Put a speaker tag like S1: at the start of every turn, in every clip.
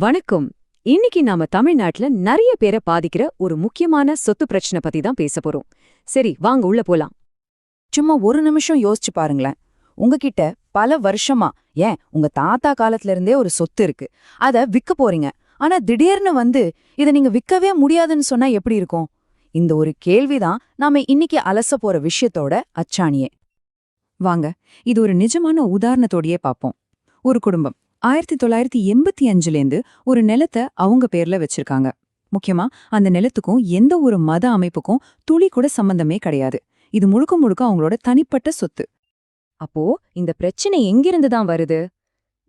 S1: வணக்கம். இன்னைக்கு நாம தமிழ்நாட்டுல நிறைய பேரை பாதிக்கிற ஒரு முக்கியமான சொத்து பிரச்சனை பத்தி தான் பேச போறோம். சரி வாங்க உள்ள போலாம்.
S2: சும்மா ஒரு நிமிஷம் யோசிச்சு பாருங்களேன். உங்ககிட்ட பல வருஷமா ஏன் உங்க தாத்தா காலத்துல இருந்தே ஒரு சொத்து இருக்கு. அத விக்க போறீங்க. ஆனா திடீர்னு வந்து இத நீங்க விக்கவே முடியாதுன்னு சொன்னா எப்படி இருக்கும்? இந்த ஒரு கேள்விதான் நாம இன்னைக்கு அலச போற விஷயத்தோட அச்சாணியே. வாங்க இது ஒரு நிஜமான உதாரணத்தோடயே பாப்போம் ஒரு குடும்பம். ஆயிரத்தி தொள்ளாயிரத்தி எண்பத்தி அஞ்சுலேருந்து ஒரு நிலத்தை அவங்க பேர்ல வச்சிருக்காங்க. முக்கியமா அந்த நிலத்துக்கும் எந்த ஒரு மத அமைப்புக்கும் துளி கூட சம்பந்தமே கிடையாது. இது முழுக்க முழுக்க அவங்களோட தனிப்பட்ட சொத்து.
S1: அப்போ இந்த பிரச்சனை எங்கிருந்து தான் வருது?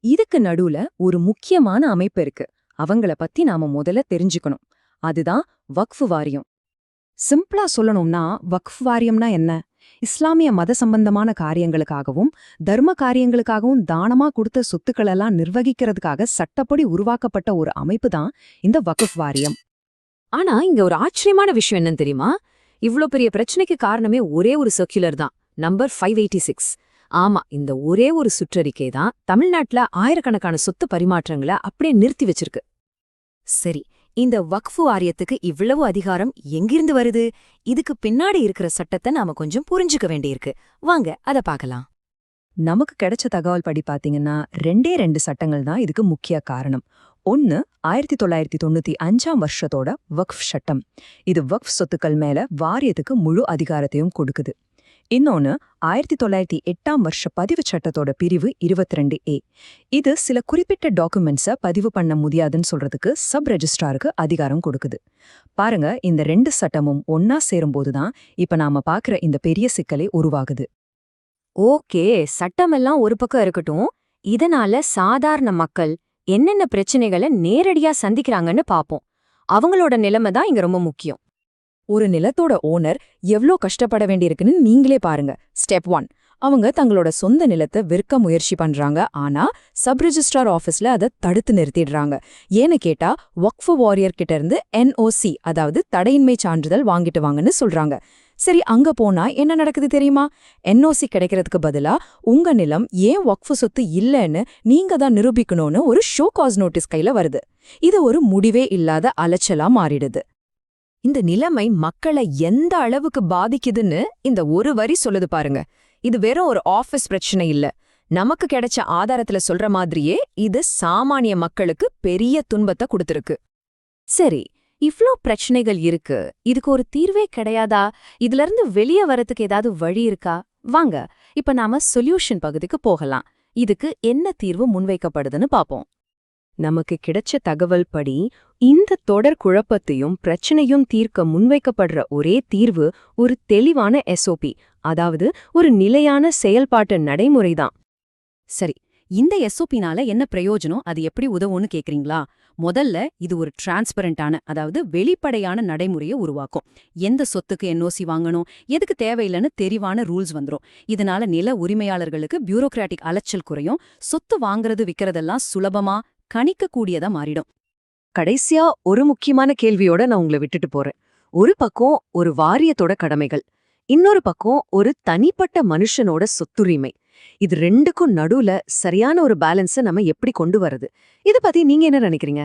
S1: இதுக்கு நடுவுல ஒரு முக்கியமான அமைப்பு இருக்கு. அவங்கள பத்தி நாம முதல்ல தெரிஞ்சுக்கணும். அதுதான் வக்ஃபு வாரியம்.
S2: சிம்பிளா சொல்லணும்னா வக்ஃப் வாரியம்னா என்ன? இஸ்லாமிய மத சம்பந்தமான காரியங்களுக்காகவும் தர்ம காரியங்களுக்காகவும் தானமா கொடுத்த சொத்துக்களெல்லாம் நிர்வகிக்கிறதுக்காக சட்டப்படி உருவாக்கப்பட்ட ஒரு அமைப்பு தான் இந்த வகுப் வாரியம்.
S1: ஆனா இங்க ஒரு ஆச்சரியமான விஷயம் என்னன்னு தெரியுமா? இவ்ளோ பெரிய பிரச்சனைக்கு காரணமே ஒரே ஒரு சர்க்குலர் தான் நம்பர் ஃபைவ் எயிட்டி சிக்ஸ் ஆமா இந்த ஒரே ஒரு சுற்றறிக்கை தான் தமிழ்நாட்டுல ஆயிரக்கணக்கான சொத்து பரிமாற்றங்களை அப்படியே நிறுத்தி வச்சிருக்கு. சரி இந்த வக்ஃபு வாரியத்துக்கு இவ்வளவு அதிகாரம் எங்கிருந்து வருது? இதுக்கு பின்னாடி இருக்கிற சட்டத்தை நாம கொஞ்சம் புரிஞ்சுக்க வேண்டியிருக்கு. வாங்க அத பார்க்கலாம்.
S2: நமக்கு கிடைச்ச தகவல் படி பாத்தீங்கன்னா ரெண்டே ரெண்டு சட்டங்கள் தான் இதுக்கு முக்கிய காரணம். ஒன்னு ஆயிரத்தி தொள்ளாயிரத்தி தொண்ணூத்தி அஞ்சாம் வருஷத்தோட வக்ஃப் சட்டம். இது வக்ஃப் சொத்துக்கள் மேல வாரியத்துக்கு முழு அதிகாரத்தையும் கொடுக்குது. இன்னொன்னு ஆயிரத்தி தொள்ளாயிரத்தி எட்டாம் வருஷ பதிவு சட்டத்தோட பிரிவு இருபத்தி ரெண்டு ஏ. இது சில குறிப்பிட்ட டாக்குமெண்ட்ஸை பதிவு பண்ண முடியாதுன்னு சொல்றதுக்கு சப் ரெஜிஸ்ட்ராருக்கு அதிகாரம் கொடுக்குது. பாருங்க இந்த ரெண்டு சட்டமும் ஒன்னா சேரும்போது தான் இப்ப நாம பாக்குற இந்த பெரிய சிக்கலே உருவாகுது.
S1: ஓகே சட்டமெல்லாம் ஒரு பக்கம் இருக்கட்டும். இதனால சாதாரண மக்கள் என்னென்ன பிரச்சனைகளை நேரடியா சந்திக்கிறாங்கன்னு பாப்போம். அவங்களோட நிலைமை தான் இங்க ரொம்ப முக்கியம்.
S2: ஒரு நிலத்தோட ஓனர் எவ்ளோ கஷ்டப்பட வேண்டியிருக்குன்னு நீங்களே பாருங்க. ஸ்டெப் ஒன் அவங்க தங்களோட சொந்த நிலத்தை விற்க முயற்சி பண்றாங்க. ஆனா சப் ஆஃபீஸ்ல ஆபீஸ்ல அதை தடுத்து நிறுத்திடுறாங்க. ஏன்னு கேட்டா வக்ஃபு வாரியர் கிட்ட இருந்து என்ஓசி அதாவது தடையின்மை சான்றிதழ் வாங்கிட்டு வாங்கன்னு சொல்றாங்க. சரி அங்க போனா என்ன நடக்குது தெரியுமா? என்ஓசி கிடைக்கிறதுக்கு பதிலா உங்க நிலம் ஏன் வக்ஃபு சொத்து இல்லைன்னு நீங்க தான் நிரூபிக்கணும்னு ஒரு ஷோ காஸ் நோட்டீஸ் கையில வருது. இது ஒரு முடிவே இல்லாத அலைச்சலா மாறிடுது.
S1: இந்த நிலைமை மக்களை எந்த அளவுக்கு பாதிக்குதுன்னு இந்த ஒரு வரி சொல்லுது பாருங்க. இது வெறும் ஒரு ஆஃபீஸ் பிரச்சனை இல்ல. நமக்கு கிடைச்ச ஆதாரத்துல சொல்ற மாதிரியே இது சாமானிய மக்களுக்கு பெரிய துன்பத்தை கொடுத்திருக்கு. சரி இவ்ளோ பிரச்சனைகள் இருக்கு. இதுக்கு ஒரு தீர்வே கிடையாதா? இதுல இருந்து வெளியே வரத்துக்கு ஏதாவது வழி இருக்கா? வாங்க இப்ப நாம சொல்யூஷன் பகுதிக்கு போகலாம். இதுக்கு என்ன தீர்வு முன்வைக்கப்படுதுன்னு பாப்போம். நமக்கு கிடைச்ச தகவல் படி இந்த தொடர் குழப்பத்தையும் பிரச்சனையும் தீர்க்க முன்வைக்கப்படுற ஒரே தீர்வு ஒரு தெளிவான எஸ்ஓபி அதாவது ஒரு நிலையான செயல்பாட்டு நடைமுறைதான். சரி இந்த எஸ்ஓபினால என்ன பிரயோஜனம்? அது எப்படி உதவும்னு கேக்குறீங்களா? முதல்ல இது ஒரு டிரான்ஸ்பரண்டான அதாவது வெளிப்படையான நடைமுறையை உருவாக்கும். எந்த சொத்துக்கு என்ஓசி வாங்கணும் எதுக்கு தேவையில்லைன்னு தெரிவான ரூல்ஸ் வந்துரும். இதனால நில உரிமையாளர்களுக்கு பியூரோக்ராட்டிக் அலைச்சல் குறையும். சொத்து வாங்குறது விற்கிறதெல்லாம் சுலபமா கணிக்கக்கூடியதா மாறிடும். கடைசியா ஒரு முக்கியமான கேள்வியோட நான் உங்களை விட்டுட்டு போறேன். ஒரு பக்கம் ஒரு வாரியத்தோட கடமைகள் இன்னொரு பக்கம் ஒரு தனிப்பட்ட மனுஷனோட சொத்துரிமை. இது ரெண்டுக்கும் நடுவுல சரியான ஒரு பேலன்ஸை நம்ம எப்படி கொண்டு வரது இதை பத்தி நீங்க என்ன நினைக்கிறீங்க?